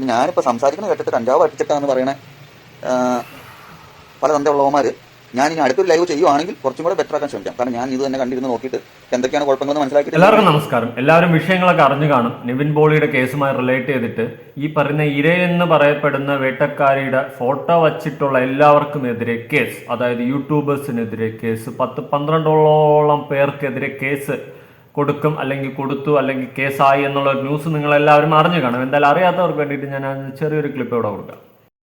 പിന്നെ ഞാനിപ്പോൾ സംസാരിക്കുന്ന കേട്ടിട്ട് കഞ്ചാവ് അടിച്ചിട്ടാന്ന് പറയണേ. പല തന്തയുള്ളവന്മാർ ഞാൻ ഇനി അടുത്തൊരു ലൈവ് ചെയ്യുവാണെങ്കിൽ കുറച്ചും കൂടെ ബെറ്റർ ആക്കാൻ ശ്രമിക്കാം. കാരണം ഞാൻ ഇത് തന്നെ കണ്ടിരുന്ന് നോക്കിയിട്ട് എന്തൊക്കെയാണ് കുഴപ്പങ്ങളെന്ന് മനസ്സിലാക്കി എല്ലാവർക്കും നമസ്കാരം. എല്ലാവരും വിഷയങ്ങളൊക്കെ അറിഞ്ഞു കാണും. നിവിൻ ബോളിയുടെ കേസുമായി റിലേറ്റ് ചെയ്തിട്ട് ഈ പറയുന്ന ഇര എന്ന് പറയപ്പെടുന്ന വേട്ടക്കാരിയുടെ ഫോട്ടോ വച്ചിട്ടുള്ള എല്ലാവർക്കും എതിരെ കേസ് അതായത് യൂട്യൂബേഴ്സിനെതിരെ കേസ് പത്ത് പന്ത്രണ്ടോളം പേർക്കെതിരെ കേസ് കൊടുക്കും അല്ലെങ്കിൽ കൊടുത്തു അല്ലെങ്കിൽ കേസായി എന്നുള്ള ന്യൂസ് നിങ്ങൾ എല്ലാവരും അറിഞ്ഞു കാണും. എന്തായാലും അറിയാത്തവർക്ക് വേണ്ടിയിട്ട് ഞാൻ ചെറിയൊരു ക്ലിപ്പ് ഇവിടെ കൊടുക്കാം.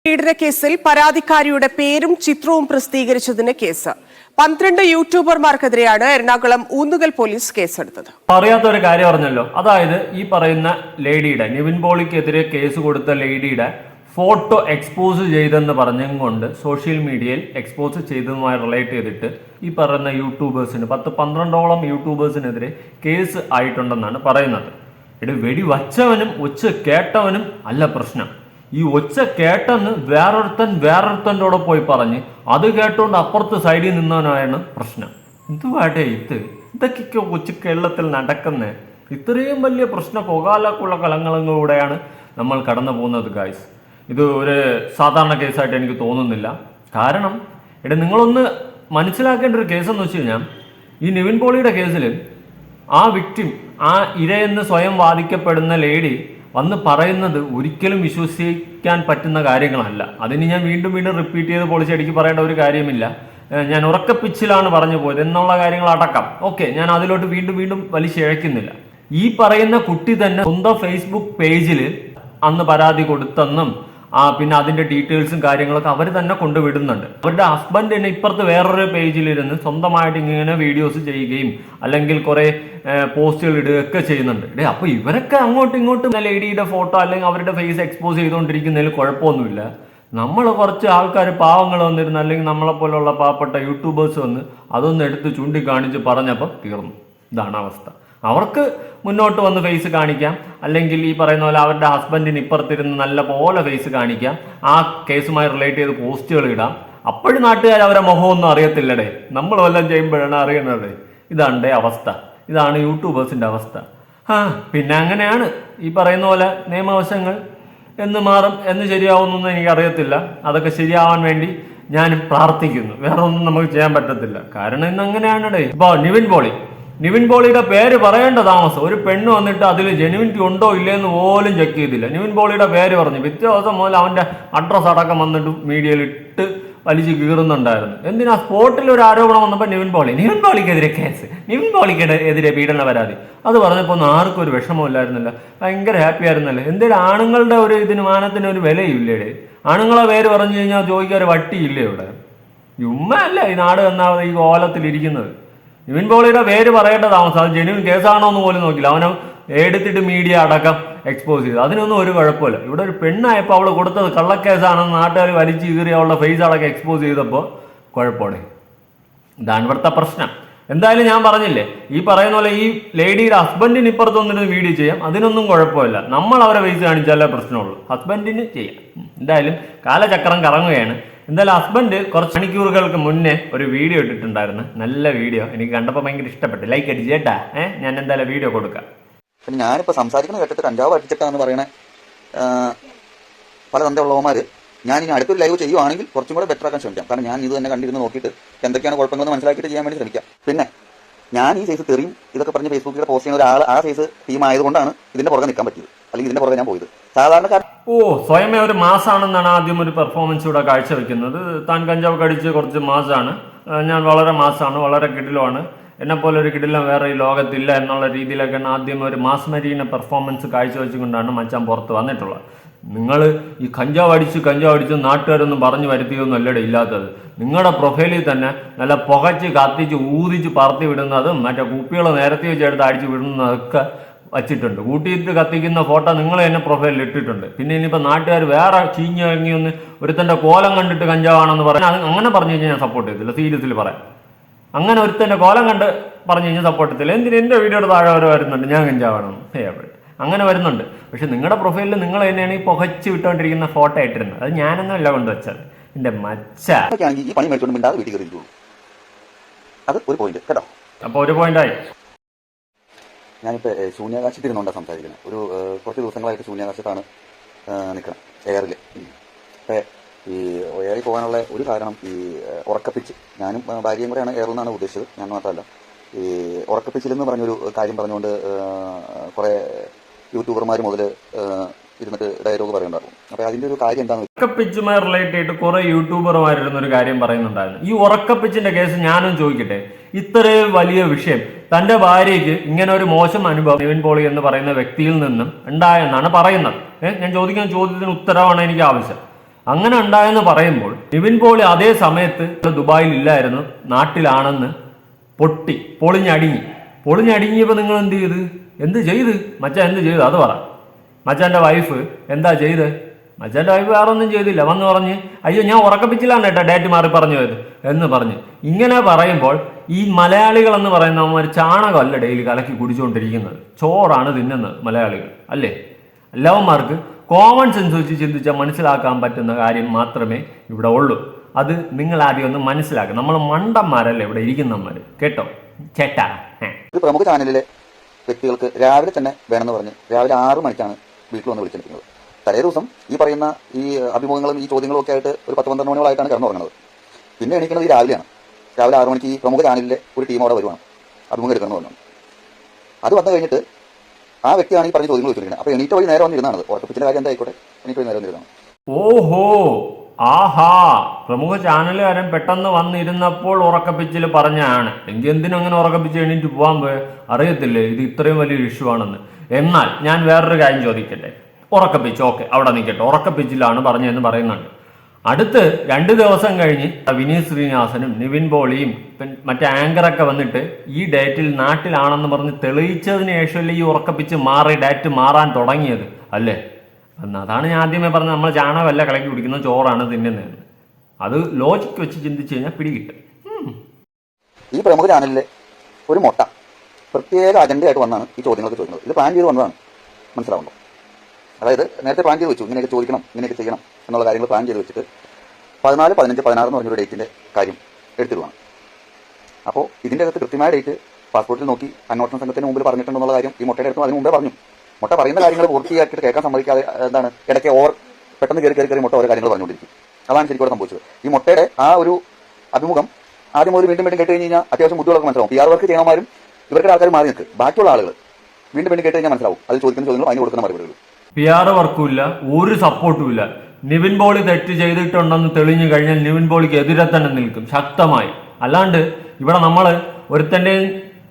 പീഡന കേസിൽ പരാതിക്കാരിയുടെ പേരും ചിത്രവും പ്രസിദ്ധീകരിച്ചതിന് കേസ്. പന്ത്രണ്ട് യൂട്യൂബർമാർക്കെതിരെയാണ് എറണാകുളം ഊന്നുകൽ പോലീസ് കേസെടുത്തത്. അറിയാത്ത ഒരു കാര്യം പറഞ്ഞല്ലോ അതായത് ഈ പറയുന്ന ലേഡിയുടെ നിവിൻ പോളിക്കെതിരെ കേസ് കൊടുത്ത ലേഡിയുടെ ഫോട്ടോ എക്സ്പോസ് ചെയ്തെന്ന് പറഞ്ഞും കൊണ്ട് സോഷ്യൽ മീഡിയയിൽ എക്സ്പോസ് ചെയ്തതുമായി റിലേറ്റ് ചെയ്തിട്ട് ഈ പറയുന്ന യൂട്യൂബേഴ്സിന് പത്ത് പന്ത്രണ്ടോളം യൂട്യൂബേഴ്സിനെതിരെ കേസ് ആയിട്ടുണ്ടെന്നാണ് പറയുന്നത്. എടി വെടി വച്ചവനും ഒച്ച കേട്ടവനും അല്ല പ്രശ്നം. ഈ ഒച്ച കേട്ടെന്ന് വേറൊരുത്തൻ വേറൊരുത്തന്റെ കൂടെ പോയി പറഞ്ഞ് അത് കേട്ടുകൊണ്ട് അപ്പുറത്ത് സൈഡിൽ നിന്നവനാണ് പ്രശ്നം. എന്തുവാട്ടെ ഇത്? ഇതൊക്കെ കൊച്ചു കേരളത്തിൽ നടക്കുന്ന. ഇത്രയും വലിയ പ്രശ്ന കൊകാലക്കുള്ള കളങ്ങളിലൂടെയാണ് നമ്മൾ കടന്നു പോകുന്നത് ഗായ്സ് ഇത് ഒരു സാധാരണ കേസായിട്ട് എനിക്ക് തോന്നുന്നില്ല. കാരണം ഇവിടെ നിങ്ങളൊന്ന് മനസ്സിലാക്കേണ്ട ഒരു കേസ് എന്ന് വെച്ച് കഴിഞ്ഞാൽ ഈ നിവിൻ പോളിയുടെ കേസിൽ ആ വിക്ടിം ആ ഇരയെന്ന് സ്വയം വാദിക്കപ്പെടുന്ന ലേഡി വന്ന് പറയുന്നത് ഒരിക്കലും വിശ്വസിക്കാൻ പറ്റുന്ന കാര്യങ്ങളല്ല. അതിന് ഞാൻ വീണ്ടും വീണ്ടും റിപ്പീറ്റ് ചെയ്ത് പോളിച്ച് അടിക്ക് പറയേണ്ട ഒരു കാര്യമില്ല. ഞാൻ ഉറക്കപ്പിച്ചിലാണ് പറഞ്ഞു പോയത്. എന്നുള്ള കാര്യങ്ങൾ അടക്കം. ഓക്കെ ഞാൻ അതിലോട്ട് വീണ്ടും വീണ്ടും വലിച്ചിഴക്കുന്നില്ല ഈ പറയുന്ന കുട്ടി തന്നെ സ്വന്തം ഫേസ്ബുക്ക് പേജിൽ അന്ന് പരാതി കൊടുത്തെന്നും ആ പിന്നെ അതിന്റെ ഡീറ്റെയിൽസും കാര്യങ്ങളൊക്കെ അവർ തന്നെ കൊണ്ടുവിടുന്നുണ്ട്. അവരുടെ ഹസ്ബൻഡ് തന്നെ ഇപ്പുറത്ത് വേറൊരു പേജിലിരുന്ന് സ്വന്തമായിട്ട് ഇങ്ങനെ വീഡിയോസ് ചെയ്യുകയും അല്ലെങ്കിൽ കുറെ പോസ്റ്റുകൾ ഇടുകയൊക്കെ ചെയ്യുന്നുണ്ട്. ഡേ അപ്പൊ ഇവരൊക്കെ അങ്ങോട്ടും ഇങ്ങോട്ടും ലേഡിയുടെ ഫോട്ടോ അല്ലെങ്കിൽ അവരുടെ ഫേസ് എക്സ്പോസ് ചെയ്തുകൊണ്ടിരിക്കുന്നതിൽ കുഴപ്പമൊന്നുമില്ല. നമ്മൾ കുറച്ച് ആൾക്കാർ പാവങ്ങൾ വന്നിരുന്നു അല്ലെങ്കിൽ നമ്മളെ പോലുള്ള പാവപ്പെട്ട യൂട്യൂബേഴ്സ് വന്ന് അതൊന്ന് എടുത്ത് ചൂണ്ടിക്കാണിച്ച് പറഞ്ഞപ്പോൾ തീർന്നു. ഇതാണ് അവസ്ഥ. അവർക്ക് മുന്നോട്ട് വന്ന് ഫേസ് കാണിക്കാം. അല്ലെങ്കിൽ ഈ പറയുന്ന പോലെ അവരുടെ ഹസ്ബൻഡിന് ഇപ്പുറത്തിരുന്ന് നല്ല പോലെ ഫേസ് കാണിക്കാം. ആ കേസുമായി റിലേറ്റ് ചെയ്ത് പോസ്റ്റുകൾ ഇടാം. അപ്പോഴും നാട്ടുകാർ അവരെ മുഖമൊന്നും അറിയത്തില്ലടേ. നമ്മൾ വല്ലതും ചെയ്യുമ്പോഴാണ് അറിയുന്നത്. ഇതാണ് അവസ്ഥ. ഇതാണ് യൂട്യൂബേഴ്സിന്റെ അവസ്ഥ. ആ പിന്നെ അങ്ങനെയാണ് ഈ പറയുന്ന പോലെ നിയമവശങ്ങൾ എന്ന് മാറും എന്ന് ശരിയാവുന്നൊന്നും എനിക്കറിയത്തില്ല അതൊക്കെ ശരിയാവാൻ വേണ്ടി ഞാൻ പ്രാർത്ഥിക്കുന്നു. വേറെ ഒന്നും നമുക്ക് ചെയ്യാൻ പറ്റത്തില്ല. കാരണം ഇന്ന് അങ്ങനെയാണടേ. ഇപ്പോൾ നിവിൻ പോളി. നിവിൻ പോളിയുടെ പേര് പറയേണ്ട താമസം ഒരു പെണ്ണ് വന്നിട്ട് അതിൽ ജെനുവിനിറ്റി ഉണ്ടോ ഇല്ലയെന്ന് പോലും ചെക്ക് ചെയ്തില്ല. നിവിൻ പോളിയുടെ പേര് പറഞ്ഞു. പിറ്റേ ദിവസം മുതൽ അവന്റെ അഡ്രസ് അടക്കം വന്നിട്ട് മീഡിയയിൽ ഇട്ട് വലിച്ചു കീറുന്നുണ്ടായിരുന്നു. എന്തിനാ സ്പോട്ടിൽ ഒരു ആരോപണം വന്നപ്പോൾ നിവിൻ പോളി? നിവിൻ പോളിക്കെതിരെ കേസ് നിവിൻ പോളിക്കെതിരെ പീഡന പരാതി. അത് പറഞ്ഞപ്പോൾ ഒന്നും ആർക്കും ഒരു വിഷമമില്ലായിരുന്നില്ല ഭയങ്കര ഹാപ്പി ആയിരുന്നല്ലേ? എന്തേലും ആണുങ്ങളുടെ ഒരു ഇതിന് മാനത്തിന് ഒരു വിലയില്ലേ? ആണുങ്ങളെ പേര് പറഞ്ഞു കഴിഞ്ഞാൽ ചോദിക്കാൻ ഒരു വട്ടിയില്ലേ ഇവിടെ? ചുമ്മാ അല്ല ഈ നാട് എന്നാ ഈ കോലത്തിലിരിക്കുന്നത്? നിവിൻ പോളിയുടെ പേര് പറയേണ്ട താമസം ജെനുവിൻ കേസാണോ എന്ന് പോലും നോക്കില്ല. അവനെ എടുത്തിട്ട് മീഡിയ അടക്കം എക്സ്പോസ് ചെയ്തു. അതിനൊന്നും ഒരു കുഴപ്പമില്ല. ഇവിടെ ഒരു പെണ്ണായപ്പോൾ അവൾ കൊടുത്തത് കള്ളക്കേസാണെന്ന് നാട്ടുകാർ വലിച്ചു കീറി അവളുടെ ഫേസ് അടക്കം എക്സ്പോസ് ചെയ്തപ്പോൾ കുഴപ്പമാണ്. ഇതാണ് ഇവിടുത്തെ പ്രശ്നം. എന്തായാലും ഞാൻ പറഞ്ഞില്ലേ ഈ പറയുന്ന പോലെ ഈ ലേഡിയുടെ ഹസ്ബൻഡിന് ഇപ്പുറത്ത് വന്നിരുന്ന് വീഡിയോ ചെയ്യാം. അതിനൊന്നും കുഴപ്പമില്ല. നമ്മൾ അവരെ ഫേസ് കാണിച്ചാലേ പ്രശ്നമുള്ളൂ. ഹസ്ബൻഡിന് ചെയ്യാം. എന്തായാലും കാലചക്രം കറങ്ങുകയാണ്. എന്തായാലും ഹസ്ബൻഡ് കുറച്ച് മണിക്കൂറുകൾക്ക് മുന്നേ ഒരു വീഡിയോ ഇട്ടിട്ടുണ്ടായിരുന്നു. നല്ല വീഡിയോ എനിക്ക് കണ്ടപ്പോൾ ഭയങ്കര ഇഷ്ടപ്പെട്ടു. ലൈക്ക് അടിച്ച് ചേട്ടാ ഏഹ് ഞാൻ എന്തായാലും വീഡിയോ കൊടുക്കാം. പിന്നെ ഞാനിപ്പോൾ സംസാരിക്കുന്ന കേട്ടിട്ട് കഞ്ചാവ് അടിച്ചിട്ടാന്ന് പറയണേ പല തന്തയുള്ളവന്മാർ ഞാൻ ഇനി അടുത്തൊരു ലൈവ് ചെയ്യുവാണെങ്കിൽ കുറച്ചും കൂടെ ബെറ്റർ ആക്കാൻ ശ്രമിക്കാം. കാരണം ഞാൻ ഇത് തന്നെ കണ്ടിരുന്ന് നോക്കിയിട്ട് എന്തൊക്കെയാണ് കുഴപ്പങ്ങളെന്ന് മനസ്സിലാക്കിയിട്ട് ചെയ്യാൻ വേണ്ടി ശ്രമിക്കാം. പിന്നെ ഞാൻ ഈ സൈസ് തെറിയും ഇതൊക്കെ പറഞ്ഞ് ഫേസ്ബുക്കിൽ പോസ്റ്റ് ചെയ്യുന്ന ഒരാൾ ആ സൈസ് ടീം ആയതുകൊണ്ടാണ് ഇതിന്റെ പുറകെ നിൽക്കാൻ പറ്റിയത്. അല്ലെങ്കിൽ ഇതിന്റെ പുറകെ ഞാൻ പോയത്. സാധാരണക്കാരൻ ഓ സ്വയമേ ഒരു മാസാണെന്നാണ് ആദ്യം ഒരു പെർഫോമൻസ് ഇവിടെ കാഴ്ചവെക്കുന്നത്. താൻ കഞ്ചാവ് കടിച്ച് കുറച്ച് മാസാണ്. ഞാൻ വളരെ മാസാണ് വളരെ കിടിലമാണ്. എന്നെ പോലെ ഒരു കിടിലം വേറെ ഈ ലോകത്തില്ല എന്നുള്ള രീതിയിലൊക്കെയാണ് ആദ്യം ഒരു മാസ് മരീന പെർഫോമൻസ് കാഴ്ചവെച്ചുകൊണ്ടാണ് മച്ചാൻ പുറത്ത് വന്നിട്ടുള്ളത്. നിങ്ങൾ ഈ കഞ്ചാവ് അടിച്ച് കഞ്ചാവ് അടിച്ച് നാട്ടുകാരൊന്നും പറഞ്ഞു വരുത്തിയൊന്നും അല്ലടെ ഇല്ലാത്തത്. നിങ്ങളുടെ പ്രൊഫൈലിൽ തന്നെ നല്ല പുകച്ച് കത്തിച്ച് ഊതിച്ച് പറത്തി വിടുന്നതും മറ്റേ കുപ്പികൾ നേരത്തെ വെച്ചെടുത്ത് അടിച്ച് വിടുന്നതൊക്കെ വച്ചിട്ടുണ്ട്. കൂട്ടിയിട്ട് കത്തിക്കുന്ന ഫോട്ടോ നിങ്ങൾ തന്നെ പ്രൊഫൈലിൽ ഇട്ടിട്ടുണ്ട്. പിന്നെ ഇനിയിപ്പോൾ നാട്ടുകാർ വേറെ ചീഞ്ഞ് ഇറങ്ങി ഒന്ന് ഒരുത്തന്റെ കോലം കണ്ടിട്ട് കഞ്ചാവാണെന്ന് പറഞ്ഞാൽ അത് അങ്ങനെ പറഞ്ഞു കഴിഞ്ഞാൽ ഞാൻ സപ്പോർട്ട് ചെയ്തില്ല സീരിയസിൽ പറയാം. അങ്ങനെ ഒരുത്തന്റെ കോലം കണ്ട് പറഞ്ഞു കഴിഞ്ഞാൽ സപ്പോർട്ട് ചെയ്തില്ല എന്തിന് എന്റെ വീഡിയോയുടെ താഴെ വരെ വരുന്നുണ്ട്. ഞാൻ കഞ്ചാവാണെന്ന്. എവിടെ അങ്ങനെ വരുന്നുണ്ട്. പക്ഷെ നിങ്ങളുടെ പ്രൊഫൈലിൽ നിങ്ങൾ തന്നെയാണ് ഈ പുകച്ച് വിട്ടുകൊണ്ടിരിക്കുന്ന ഫോട്ടോ ഇട്ടിരുന്നത്. അത് ഞാനൊന്നുമല്ല കൊണ്ടുവച്ചത്. എന്റെ മച്ച. പണി വീട്ടിൽ അത് ഒരു പോയിന്റ് കേട്ടോ. അപ്പോൾ ഒരു പോയിന്റായി ഞാനിപ്പോൾ ശൂന്യാകാശത്തിരുന്നുകൊണ്ടാണ് സംസാരിക്കുന്നത് ഒരു കുറച്ച് ദിവസങ്ങളായിട്ട് ശൂന്യാകാശത്താണ് നിൽക്കണം എയറിൽ അപ്പോൾ ഈ എയറിൽ പോകാനുള്ള ഒരു കാരണം ഈ ഉറക്കപ്പിച്ച്. ഞാനും ഭാര്യയും കൂടെയാണ് എയറിൽ നിന്നാണ് ഉദ്ദേശിച്ചത്. ഞാൻ മാത്രമല്ല. ഈ ഉറക്കപ്പിച്ചിലെന്ന് പറഞ്ഞൊരു കാര്യം പറഞ്ഞുകൊണ്ട് കുറേ യൂട്യൂബർമാർ മുതൽ ഇരുന്നിട്ട് ഡയലോഗ് പറയുന്നുണ്ടായിരുന്നു. അപ്പോൾ അതിന്റെ ഒരു കാര്യം എന്താണെന്ന് ഉറക്കപ്പിച്ചുമായി റിലേറ്റ് ചെയ്തിട്ട് കുറെ യൂട്യൂബർമാരിരുന്ന ഒരു കാര്യം പറയുന്നുണ്ടായിരുന്നു. ഈ ഉറക്കപ്പിച്ചിന്റെ കേസ് ഞാനും ചോദിക്കട്ടെ? ഇത്രയും വലിയ വിഷയം തന്റെ ഭാര്യയ്ക്ക് ഇങ്ങനെ ഒരു മോശം അനുഭവം നിവിൻ പോളി എന്ന് പറയുന്ന വ്യക്തിയിൽ നിന്നും ഉണ്ടായെന്നാണ് പറയുന്നത്. ഞാൻ ചോദിക്കുന്ന ചോദ്യത്തിന് ഉത്തരവാണ് എനിക്ക് ആവശ്യം. അങ്ങനെ ഉണ്ടായെന്ന് പറയുമ്പോൾ നിവിൻ പോളി അതേ സമയത്ത് ദുബായിൽ ഇല്ലായിരുന്നു നാട്ടിലാണെന്ന് പൊട്ടി പൊളിഞ്ഞടിങ്ങി പൊളിഞ്ഞടിങ്ങിയപ്പോൾ നിങ്ങൾ എന്ത് ചെയ്ത്? എന്ത് ചെയ്ത്? മച്ച എന്ത് ചെയ്തു? അത് പറ. മച്ചാന്റെ വൈഫ് എന്താ ചെയ്ത്? മച്ചാന്റെ വൈഫ് വേറെ ഒന്നും ചെയ്തില്ല. വന്ന് പറഞ്ഞ് അയ്യോ ഞാൻ ഉറക്കപ്പിച്ചില്ലാണ് കേട്ടോ ഡേറ്റ് മാറി പറഞ്ഞു പോയത് എന്ന് പറഞ്ഞ്. ഇങ്ങനെ പറയുമ്പോൾ ഈ മലയാളികൾ എന്ന് പറയുന്നവന്മാർ ചാണകമല്ല ഡെയിലി കലക്കി കുടിച്ചുകൊണ്ടിരിക്കുന്നത്. ചോറാണ് തിന്നുന്നത് മലയാളികൾ അല്ലേ? എല്ലാവന്മാർക്ക് കോമൺ സെൻസ് വെച്ച് ചിന്തിച്ചാൽ മനസ്സിലാക്കാൻ പറ്റുന്ന കാര്യം മാത്രമേ ഇവിടെ ഉള്ളൂ. അത് നിങ്ങൾ ആദ്യം ഒന്ന് മനസ്സിലാക്കുക നമ്മൾ മണ്ടന്മാരല്ലേ ഇവിടെ ഇരിക്കുന്നവന്മാർ കേട്ടോ? ചേട്ടാ പ്രമുഖ ചാനലിലെ വ്യക്തികൾക്ക് രാവിലെ തന്നെ വേണമെന്ന് പറഞ്ഞ് രാവിലെ ആറ് മണിക്കാണ് വീട്ടിൽ വന്ന് വിളിച്ചിരിക്കുന്നത്. തലേ ദിവസം ഈ പറയുന്ന ഈ അഭിമുഖങ്ങളും ഈ ചോദ്യങ്ങളും ഒക്കെ ആയിട്ട് ഒരു പത്ത് പന്ത്രണ്ട് മണികളായിട്ടാണ് കിടന്നുറങ്ങുന്നത് പിന്നെ എണീക്കുന്നത് ഈ രാവിലെയാണ്. രാവിലെ ആറു മണിക്ക് ഈ പ്രമുഖ ചാനലിലെ ഒരു ടീം അവിടെ വരുവാണ്. അഭിമുഖം പറഞ്ഞു. അത് വന്നു കഴിഞ്ഞിട്ട് ആ വ്യക്തിയാണ് ഈ പറഞ്ഞ ചോദ്യങ്ങൾ ചോദിച്ചിരിക്കുന്നത് അപ്പോൾ എണീറ്റ വഴി നേരെ വന്നിരുന്നാണ് ഉറപ്പിച്ചിന്റെ കാര്യം എന്തായിക്കോട്ടെ. എണീറ്റ വഴി നേരെ വന്നിരുന്നാണ് ഓഹോ! ആഹാ! പ്രമുഖ ചാനലുകാരൻ പെട്ടെന്ന് വന്നിരുന്നപ്പോൾ ഉറക്കപ്പിച്ചിൽ പറഞ്ഞാണ്. എങ്കിൽ എന്തിനും അങ്ങനെ ഉറക്കപ്പിച്ച് എണീറ്റ് പോകാൻ അറിയത്തില്ലേ? ഇത് ഇത്രയും വലിയൊരു ഇഷ്യൂ ആണെന്ന്. എന്നാൽ ഞാൻ വേറൊരു കാര്യം ചോദിക്കട്ടെ? ഉറക്കപ്പിച്ച്. ഓക്കെ അവിടെ നിൽക്കട്ടെ ഉറക്കപ്പിച്ചിലാണ് പറഞ്ഞതെന്ന് പറയുന്നുണ്ട്. അടുത്ത് രണ്ട് ദിവസം കഴിഞ്ഞ് വിനീത് ശ്രീനിവാസനും നിവിൻ പോളിയും മറ്റേ ആങ്കറൊക്കെ വന്നിട്ട് ഈ ഡേറ്റിൽ നാട്ടിലാണെന്ന് പറഞ്ഞ് തെളിയിച്ചതിന് ശേഷമല്ലേ ഈ ഉറക്കപ്പിച്ച് മാറി ഡേറ്റ് മാറാൻ തുടങ്ങിയത് അല്ലേ? അതാണ് ഞാൻ ആദ്യമേ പറഞ്ഞത്. നമ്മൾ ചാണകമല്ല കളക്കി കുടിക്കുന്ന ചോറാണ് തിന്നുന്നതെന്ന് അത് ലോജിക്ക് വെച്ച് ചിന്തിച്ച് കഴിഞ്ഞാൽ പിടികിട്ടും. ഈ പ്രമുഖ ചാനലിലെ ഒരു മുട്ട പ്രത്യേക അജണ്ടയായിട്ട് വന്നാണ് ഈ ചോദ്യങ്ങളൊക്കെ ചോദിക്കുന്നത്. ഇത് പ്ലാൻ ചെയ്ത് വന്നതാണ്. മനസ്സിലാവുന്നു. അതായത് നേരത്തെ പ്ലാൻ ചെയ്ത് വെച്ചു. ഇങ്ങനെയൊക്കെ ചോദിക്കണം ഇങ്ങനെയൊക്കെ ചെയ്യണം. എന്നുള്ള കാര്യങ്ങൾ പ്ലാൻ ചെയ്ത് വെച്ചിട്ട് പതിനാല് പതിനഞ്ച് പതിനാറ് എന്ന് പറഞ്ഞൊരു ഡേറ്റിന്റെ കാര്യം എടുത്തിടുവാണ്. അപ്പോൾ ഇതിന്റെ അകത്ത് കൃത്യമായ ഡേറ്റ് പാസ്പോർട്ടിൽ നോക്കി അന്വേഷണ സംഘത്തിന് മുമ്പിൽ പറഞ്ഞിട്ടുണ്ടെന്നുള്ള കാര്യം ഈ മുട്ടയുടെ അടുത്ത് അതിന് മുമ്പേ പറഞ്ഞു. മുട്ട പറയുന്ന കാര്യങ്ങൾ പൂർത്തിയാക്കിയിട്ട് കേൾക്കാൻ സമ്മതിക്കാതെ എന്താണ് ഇടയ്ക്ക് ഓവർ പെട്ടെന്ന് കയറി കയറി കയറി മുട്ട ഓരോ കാര്യങ്ങൾ പറഞ്ഞുകൊണ്ടിരിക്കും. അതാണ് ശരിക്കും സംഭവിച്ചത്. ഈ മുട്ടയുടെ ആ ഒരു അഭിമുഖം ആദ്യം മുതൽ വീണ്ടും വീണ്ടും കേട്ട് കഴിഞ്ഞ് കഴിഞ്ഞാൽ അത്യാവശ്യം ബുദ്ധികളൊക്കെ മനസ്സിലാവും. പി ആർ വർക്ക് ചെയ്യണമാരും ഇവരുടെ ആൾക്കാർ മാറി നിൽക്കും. ബാക്കിയുള്ള ആളുകൾ വീണ്ടും വീണ്ടും കേട്ട് കഴിഞ്ഞാൽ മനസ്സിലാവും. അത് ചോദിക്കുന്ന ചോദ്യങ്ങൾ അതിന് കൊടുക്കുന്ന മറുപടികൾ പി ആർ വർക്കും ഇല്ല ഒരു സപ്പോർട്ടും ഇല്ല. നിവിൻ പോളി തെറ്റ് ചെയ്തിട്ടുണ്ടെന്ന് തെളിഞ്ഞു കഴിഞ്ഞാൽ നിവിൻ പോളിക്ക് എതിരെ തന്നെ നിൽക്കും ശക്തമായി. അല്ലാണ്ട് ഇവിടെ നമ്മൾ ഒരുത്തന്റെയും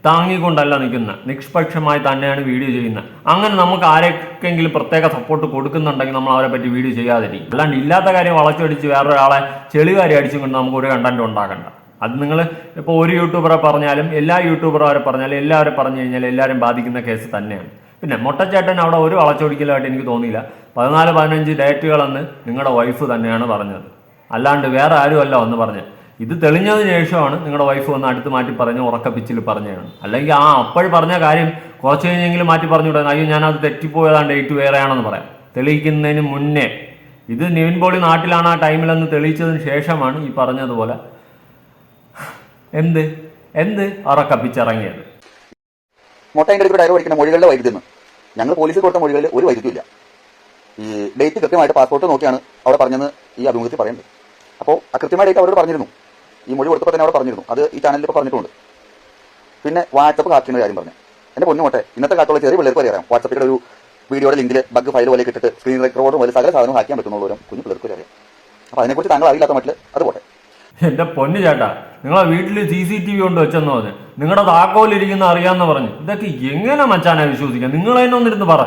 താങ്ങിക്കൊണ്ടല്ല നിൽക്കുന്ന നിഷ്പക്ഷമായി തന്നെയാണ് വീഡിയോ ചെയ്യുന്നത്. അങ്ങനെ നമുക്ക് ആരെക്കെങ്കിലും പ്രത്യേക സപ്പോർട്ട് കൊടുക്കുന്നുണ്ടെങ്കിൽ നമ്മൾ അവരെ പറ്റി വീഡിയോ ചെയ്യാതിരിക്കും. അല്ലാണ്ട് ഇല്ലാത്ത കാര്യം വളച്ചൊടിച്ച് വേറൊരാളെ ചെളികാരി അടിച്ചുകൊണ്ട് നമുക്ക് ഒരു കണ്ടന്റ് ഉണ്ടാകണ്ട അത് നിങ്ങൾ ഇപ്പോൾ ഒരു യൂട്യൂബറെ പറഞ്ഞാലും എല്ലാ യൂട്യൂബർമാരെ പറഞ്ഞാലും എല്ലാവരും പറഞ്ഞു കഴിഞ്ഞാൽ എല്ലാവരും ബാധിക്കുന്ന കേസ് തന്നെയാണ്. പിന്നെ മൊട്ടച്ചേട്ടൻ അവിടെ ഒരു വളച്ചൊടിക്കലായിട്ട് എനിക്ക് തോന്നിയില്ല. പതിനാല് പതിനഞ്ച് ഡേറ്റുകളെന്ന് നിങ്ങളുടെ വൈഫ് തന്നെയാണ് പറഞ്ഞത്. അല്ലാണ്ട് വേറെ ആരുമല്ല ഒന്ന് പറഞ്ഞത്. ഇത് തെളിഞ്ഞതിന് ശേഷമാണ് നിങ്ങളുടെ വൈഫ് വന്ന് അടുത്ത് മാറ്റി പറഞ്ഞ് ഉറക്കപ്പിച്ചിൽ പറഞ്ഞതാണ് അല്ലെങ്കിൽ ആ അപ്പോൾ പറഞ്ഞ കാര്യം കുറച്ച് കഴിഞ്ഞെങ്കിലും മാറ്റി പറഞ്ഞുകൂടെ അയ്യോ ഞാനത് തെറ്റിപ്പോയതാണ് ഡേറ്റ് വേറെയാണെന്ന് പറയാം. തെളിയിക്കുന്നതിന് മുന്നേ. ഇത് നിവിൻ പോളി നാട്ടിലാണ് ആ ടൈമിലെന്ന് തെളിയിച്ചതിന് ശേഷമാണ് ഈ പറഞ്ഞതുപോലെ. എന്ത്? എന്ത്? ഉറക്കപ്പിച്ചിറങ്ങിയത് മുട്ടയുടെ ഡയറി പഠിക്കുന്ന മൊഴികളുടെ വൈരുദ്ധ്യം. ഞങ്ങൾ പോലീസിൽ കൊടുത്ത മൊഴികളിൽ ഒരു വൈരുദ്ധ്യമില്ല ഈ ഡേറ്റ് കൃത്യമായിട്ട് പാസ്പോർട്ട് നോക്കിയാണ് അവിടെ പറഞ്ഞെന്ന് ഈ അഭിമുഖത്തിൽ പറയുന്നത്. അപ്പോൾ ആ കൃത്യമായ ഡേറ്റ് അവരോട് പറഞ്ഞിരുന്നു. ഈ മൊഴി കൊടുത്തപ്പോൾ തന്നെ അവിടെ പറഞ്ഞിരുന്നു. അത് ഈ ചാനലിൽ ഇപ്പോൾ പറഞ്ഞിട്ടുണ്ട്. പിന്നെ വാട്സപ്പ് കാർട്ടിന്റെ കാര്യം പറഞ്ഞു. എന്റെ പൊന്നു മോട്ടെ ഇന്നത്തെ കാലത്തുള്ള ചെറിയ പിള്ളേർക്ക് അറിയാം. വാട്സപ്പിന്റെ ഒരു വീഡിയോയുടെ ലിങ്കിൽ ബഗ് ഫയൽ പോലെ കിട്ടിട്ട് സ്ക്രീൻ റെക്കോർഡും പോലെ സകല സാധനവും ഹാക്കാൻ പറ്റുന്നുള്ളവരും കുഞ്ഞു പിള്ളേർക്ക് അറിയാം. അപ്പോൾ അതിനെക്കുറിച്ച് താങ്കൾ അറിയില്ലാത്ത മട്ടിൽ അത് പോട്ടെ. എന്റെ പൊന്നു ചേട്ടാ നിങ്ങളെ വീട്ടിൽ സി സി ടി വി കൊണ്ട് വെച്ചെന്ന് പറഞ്ഞു നിങ്ങളുടെ താക്കോലിരിക്കുന്ന അറിയാന്ന് പറഞ്ഞു ഇതൊക്കെ എങ്ങനെ മച്ചാനെ വിശ്വസിക്കാം നിങ്ങൾ തന്നെ ഒന്നിരുന്ന് പറ.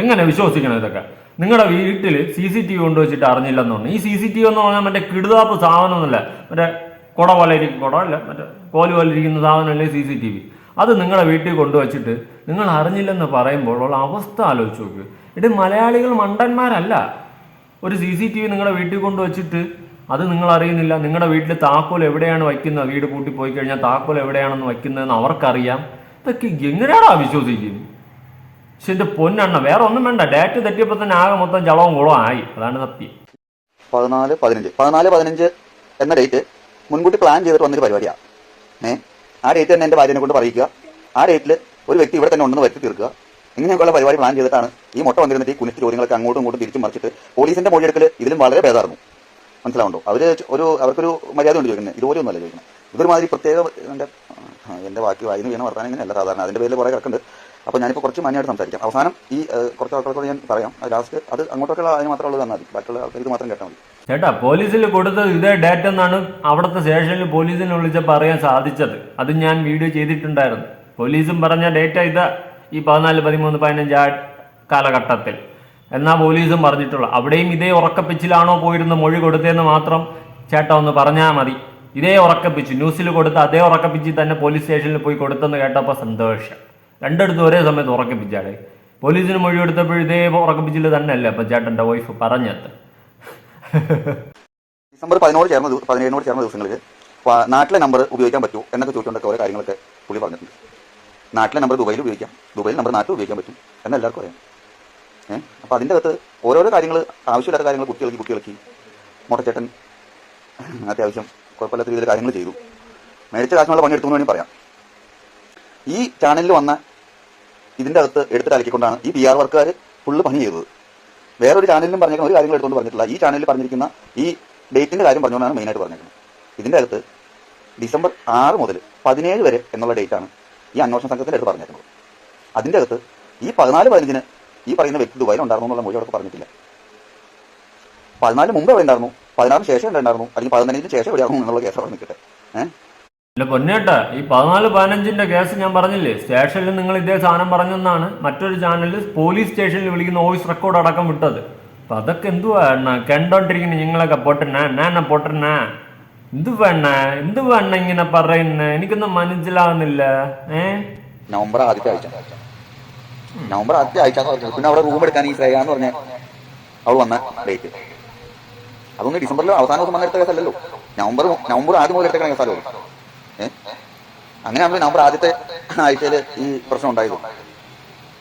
എങ്ങനെ വിശ്വസിക്കണം ഇതൊക്കെ? നിങ്ങളുടെ വീട്ടിൽ സി സി ടി വി കൊണ്ട് വെച്ചിട്ട് അറിഞ്ഞില്ലെന്ന് പറഞ്ഞു. ഈ സി സി ടി വി എന്ന് പറഞ്ഞാൽ മറ്റേ കിടുതാപ്പ് സാധനമൊന്നുമല്ല. മറ്റേ കുട പോലെ ഇരിക്കും കുട അല്ല മറ്റേ കോൽ പോലെ ഇരിക്കുന്ന സാധനമല്ലേ സി സി ടി വി? അത് നിങ്ങളുടെ വീട്ടിൽ കൊണ്ടുവച്ചിട്ട് നിങ്ങൾ അറിഞ്ഞില്ലെന്ന് പറയുമ്പോൾ ഉള്ള അവസ്ഥ ആലോചിച്ച് നോക്ക്. ഇത് മലയാളികൾ മണ്ടന്മാരല്ല. ഒരു സി സി ടി വി നിങ്ങളുടെ വീട്ടിൽ കൊണ്ടുവച്ചിട്ട് അത് നിങ്ങൾ അറിയുന്നില്ല നിങ്ങളുടെ വീട്ടിൽ താക്കോൽ എവിടെയാണ് വയ്ക്കുന്നത് വീട് പൂട്ടി പോയി കഴിഞ്ഞാൽ താക്കോൽ എവിടെയാണെന്ന് വയ്ക്കുന്നതെന്ന് അവർക്കറിയാം. ഇതൊക്കെ എങ്ങനെയാടാ വിശ്വസിക്കും? പക്ഷെ എന്റെ പൊന്നെണ്ണ. വേറെ ഒന്നും വേണ്ട. ഡേറ്റ് തെറ്റിയപ്പോൾ തന്നെ ആകെ മൊത്തം ജളവും കുളവും ആയി. അതാണ് സത്യം. പതിനാല് പതിനഞ്ച്. പതിനാല് പതിനഞ്ച് എന്ന ഡേറ്റ് മുൻകൂട്ടി പ്ലാൻ ചെയ്തിട്ട് വന്നൊരു പരിപാടിയാണ് ഏ? ആ ഡേറ്റ് തന്നെ എന്റെ ഭാര്യനെ കൊണ്ട് പറയിക്കുക. ആ ഡേറ്റിൽ ഒരു വ്യക്തി ഇവിടെ തന്നെ ഉണ്ടെന്ന് വരുത്തി തീർക്കുക. ഇങ്ങനെയൊക്കെയുള്ള പരിപാടി പ്ലാൻ ചെയ്തിട്ടാണ് ഈ മുട്ട വന്നിരുന്നിട്ട് ഈ കുനിച്ച് ചോദ്യങ്ങളൊക്കെ അങ്ങോട്ടും ഇങ്ങോട്ടും തിരിച്ചു മറിച്ചിട്ട് പോലീസിന്റെ മൊഴിയെടുക്കൽ ഇതിലും വളരെ ഭേദമായിരുന്നു. മനസ്സിലാവുണ്ടോ? അവർ ഒരു അവർക്കൊരു മര്യാദ ഉണ്ട് ചോദിക്കുന്നത്. ഇതുപോലെ ഒന്നുമല്ല ചോദിക്കുന്നത്. ഇതൊരുമാതിരി പ്രത്യേക എന്റെ എന്റെ ബാക്കി വായിന്ന് വീണ വർത്താനം ഇങ്ങനെയല്ല സാധാരണ. അതിന്റെ പേരിൽ കുറേ കിടക്കുന്നുണ്ട്. അപ്പോൾ ഞാനിപ്പോൾ കുറച്ച് മാന്യമായിട്ട് സംസാരിക്കാം. അവസാനം ഈ കുറച്ച് ആൾക്കാർക്കോട് ഞാൻ പറയാം. ലാസ്റ്റ് അത് അങ്ങോട്ടൊക്കെയുള്ള അതിന് മാത്രമേ തന്നാൽ മതി. ബാക്കിയുള്ള ആൾക്കാർക്ക് മാത്രം കേട്ടാൽ മതി. ചേട്ടാ പോലീസിൽ കൊടുത്തത് ഇതേ ഡേറ്റ് എന്നാണ് അവിടുത്തെ സ്റ്റേഷനിൽ പോലീസിനെ വിളിച്ച് പറയാൻ സാധിച്ചത്. അത് ഞാൻ വീഡിയോ ചെയ്തിട്ടുണ്ടായിരുന്നു. പോലീസും പറഞ്ഞ ഡേറ്റ ഇതാ ഈ പതിനാല് പതിമൂന്ന് പതിനഞ്ച് ആ കാലഘട്ടത്തിൽ. എന്നാ പോലീസും പറഞ്ഞിട്ടുള്ള. അവിടെയും ഇതേ ഉറക്കപ്പിച്ചിലാണോ പോയിരുന്ന മൊഴി കൊടുത്തതെന്ന് മാത്രം ചേട്ടാ ഒന്ന് പറഞ്ഞാൽ മതി. ഇതേ ഉറക്കപ്പിച്ച്. ന്യൂസിൽ കൊടുത്ത അതേ ഉറക്കപ്പിച്ച് തന്നെ പോലീസ് സ്റ്റേഷനിൽ പോയി കൊടുത്തെന്ന് കേട്ടപ്പോൾ സന്തോഷം. രണ്ടിടത്തും ഒരേ സമയത്ത് ഉറക്കപ്പിച്ചാടെ പോലീസിന് മൊഴി കൊടുത്തപ്പോൾ ഇതേ ഉറക്കപ്പിച്ചിൽ തന്നെ അല്ലേ അപ്പം ചേട്ടന്റെ വൈഫ് പറഞ്ഞത്. ഡിസംബർ പതിനോട് ചേർന്ന പതിനേഴിനോട് ചേർന്ന ദിവസങ്ങളിൽ നാട്ടിലെ നമ്പർ ഉപയോഗിക്കാൻ പറ്റൂ എന്നൊക്കെ ചോദിച്ചുകൊണ്ടൊക്കെ ഓരോ കാര്യങ്ങളൊക്കെ പുള്ളി പറഞ്ഞിട്ടുണ്ട്. നാട്ടിലെ നമ്പർ ദുബൈയിൽ ഉപയോഗിക്കാം. ദുബൈയിൽ നമ്പർ നാട്ടിൽ ഉപയോഗിക്കാൻ പറ്റും എന്നെല്ലാവർക്കും അറിയാം. ഏഹ് അപ്പോൾ അതിന്റെ അകത്ത് ഓരോരോ കാര്യങ്ങൾ ആവശ്യമില്ലാത്ത കാര്യങ്ങൾ കുട്ടികൾക്ക് കുട്ടികൾക്ക് മോട്ടച്ചേട്ടൻ അത്യാവശ്യം കുഴപ്പമില്ലാത്ത രീതിയിൽ കാര്യങ്ങൾ ചെയ്തു. മേടിച്ച പണി പണിയെടുത്തു എന്ന് വേണമെങ്കിൽ പറയാം. ഈ ചാനലിൽ വന്ന ഇതിന്റെ അകത്ത് എടുത്തിട്ട് അലക്കിക്കൊണ്ടാണ് ഈ പി ആർ വർക്കുകാർ ഫുള്ള് പണി ചെയ്തത്. വേറൊരു ചാനലിലും പറഞ്ഞേക്കുന്ന ഒരു കാര്യങ്ങൾ എടുത്തുകൊണ്ട് പറഞ്ഞിട്ടില്ല. ഈ ചാനലിൽ പറഞ്ഞിരിക്കുന്ന ഈ ഡേറ്റിന്റെ കാര്യം പറഞ്ഞുകൊണ്ടാണ് മെയിനായിട്ട് പറഞ്ഞേക്കുന്നത്. ഇതിന്റെ അകത്ത് ഡിസംബർ ആറ് മുതൽ പതിനേഴ് വരെ എന്നുള്ള ഡേറ്റാണ് ഈ അന്വേഷണ സംഘത്തിന്റെ അടുത്ത് പറഞ്ഞേക്കുന്നത്. അതിന്റെ അകത്ത് ഈ പതിനാല് പതിനഞ്ചിന് ഈ പറയുന്ന വ്യക്തി ദുബായിൽ ഉണ്ടായിരുന്നു എന്നുള്ള മൊഴി അവിടെ പറഞ്ഞിട്ടില്ല. പതിനാല് മുമ്പ് എവിടെ ഉണ്ടായിരുന്നു പതിനാറിന് ശേഷം എവിടെ ഉണ്ടായിരുന്നു അല്ലെങ്കിൽ പതിനഞ്ചിന് ശേഷം എവിടെയായിരുന്നു എന്നുള്ള കേസ് അവിടെ നിൽക്കട്ടെ. ഏഹ് പൊന്നേട്ടാ ഈ പതിനാല് പതിനഞ്ചിന്റെ കേസ് ഞാൻ പറഞ്ഞില്ലേ? സ്റ്റേഷനിൽ നിങ്ങൾ ഇതേ സാധനം പറഞ്ഞെന്നാണ് മറ്റൊരു ചാനലിൽ പോലീസ് സ്റ്റേഷനിൽ വിളിക്കുന്ന വോയിസ് റെക്കോർഡ് അടക്കം വിട്ടത്. അപ്പൊ അതൊക്കെ എന്തുവാ അണ്ണ കണ്ടോണ്ടിരിക്കുന്ന നിങ്ങളൊക്കെ പൊട്ടണ ഞാൻ പൊട്ടനാ? എന്ത് വേണ എന്ത് വേണ ഇങ്ങനെ പറയുന്ന? എനിക്കൊന്നും മനസ്സിലാവുന്നില്ല. ഏ? നവംബർ ആദ്യത്തെ ആഴ്ച. നവംബർ ആദ്യത്തെ ആഴ്ച എന്ന് പറഞ്ഞത്. പിന്നെ അവിടെ റൂം എടുക്കാൻ ഈ ശ്രേയ എന്ന് പറഞ്ഞ അവൾ വന്ന ഡേറ്റ് അതൊന്നും ഡിസംബറിൽ അവസാന ദിവസം വന്നെടുത്ത കേസല്ലല്ലോ നവംബർ നവംബർ ആദ്യം മുതൽ എടുത്ത കേസല്ലോ ഏഹ് അങ്ങനെയാണല്ലോ നവംബർ ആദ്യത്തെ ആഴ്ചയിൽ ഈ പ്രശ്നം ഉണ്ടായത്.